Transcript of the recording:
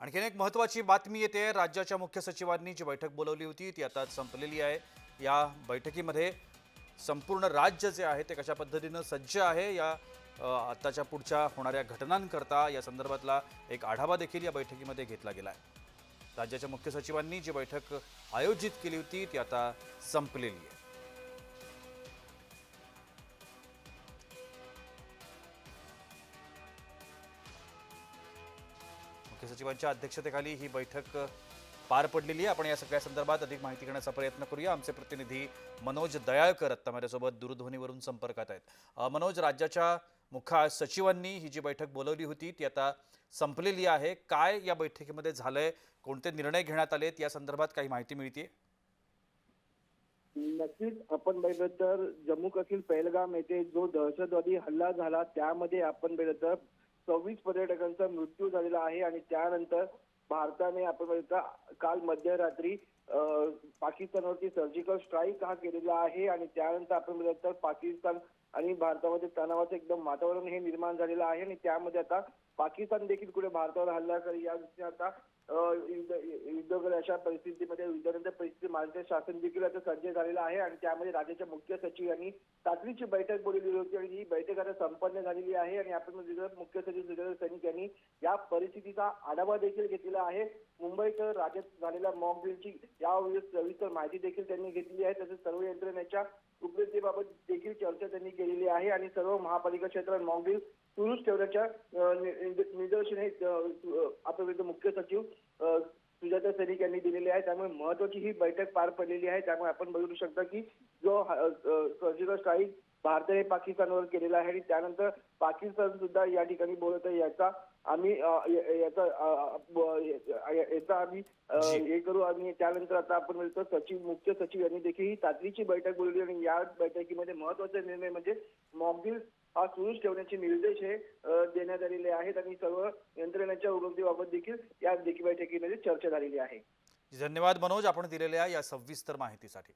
आणखीन एक महत्त्वाची बातमी येते. राज्याच्या मुख्य सचिवांनी जी बैठक बोलवली होती ती आता संपलेली आहे. या बैठकीमध्ये संपूर्ण राज्य जे आहे ते कशा पद्धतीनं सज्ज आहे या आत्ताच्या पुढच्या होणाऱ्या घटनांकरता या संदर्भातला एक आढावा देखील या बैठकीमध्ये घेतला गेला आहे. राज्याच्या मुख्य सचिवांनी जी बैठक आयोजित केली होती ती आता संपलेली आहे. मुख्य सचिवांच्या अध्यक्षतेखाली ही बैठक पार पडलेली आहे. आपण या सगळ्या संदर्भात अधिक माहिती घेण्याचा प्रयत्न करूया. आमचे प्रतिनिधी मनोज दयाळकर आत्ता माझ्यासोबत दूरध्वनीवरून संपर्कात आहेत. मनोज राज्याच्या मुख्य सचिवांनी ही जी बैठक बोलवली होती ती आता संपलेली आहे. काय या बैठकीमध्ये झालंय? कोणते निर्णय घेण्यात आलेत? या संदर्भात काही माहिती मिळते नक्कीच. आपण बघितलं तर जम्मू काश्मीर पहलगाम येथे जो दहशतवादी हल्ला झाला त्यामध्ये आपण बघितलं तर सव्वीस पर्यटकांचा मृत्यू झालेला आहे आणि त्यानंतर भारताने आपण बघितलं काल मध्यरात्री पाकिस्तानवरती सर्जिकल स्ट्राईक हा केलेला आहे आणि त्यानंतर आपण बघितलं तर पाकिस्तान आणि भारतामध्ये तणावाचं एकदम वातावरण हे निर्माण झालेलं आहे आणि त्यामध्ये आता पाकिस्तान देखील कुठे भारतावर हल्ला करेल या दृष्टीने आता युद्ध युद्ध अशा परिस्थितीमध्ये युद्धानंतर परिस्थिती महाराष्ट्र शासन देखील आता सज्ज झालेलं आहे आणि त्यामध्ये राज्याच्या मुख्य सचिव यांनी तातडीची बैठक बोलवली होती आणि ही बैठक आता संपन्न झालेली आहे आणि आपण मुख्य सचिव सुधीर सैनिक यांनी या परिस्थितीचा आढावा देखील घेतलेला आहे. मुंबईत राज्यात झालेल्या मॉक ड्रिलची यावेळी सविस्तर माहिती देखील त्यांनी घेतली आहे तसेच सर्व यंत्रणेच्या उपलब्धतेबाबत देखील चर्चा त्यांनी केलेली आहे आणि सर्व महापालिका क्षेत्रात मॉक सुरूच ठेवण्याच्या निदर्शने अं, मुख्य सचिव सुजाता सैनिक यांनी दिलेली आहे. त्यामुळे महत्वाची ही बैठक पार पडलेली आहे. त्यामुळे आपण बघू शकता की जो सर्जिकल स्ट्राईक भारताने पाकिस्तानवर केलेला आहे आणि त्यानंतर पाकिस्तान सुद्धा या ठिकाणी बोलत आहे. याचा आम्ही याचा आम्ही. हे करू. आणि त्यानंतर आता आपण म्हणतो सचिव मुख्य सचिव यांनी देखील ही तातडीची बैठक बोलवली आणि या बैठकीमध्ये महत्त्वाचा निर्णय म्हणजे मॉकड्रिल हा सुरूच ठेवण्याचे निर्देश हे देण्यात आलेले आहेत आणि सर्व यंत्रणेच्या उपलब्धीबाबत देखील या देखील बैठकीमध्ये चर्चा झालेली आहे. धन्यवाद मनोज आपण दिलेल्या या सविस्तर माहितीसाठी.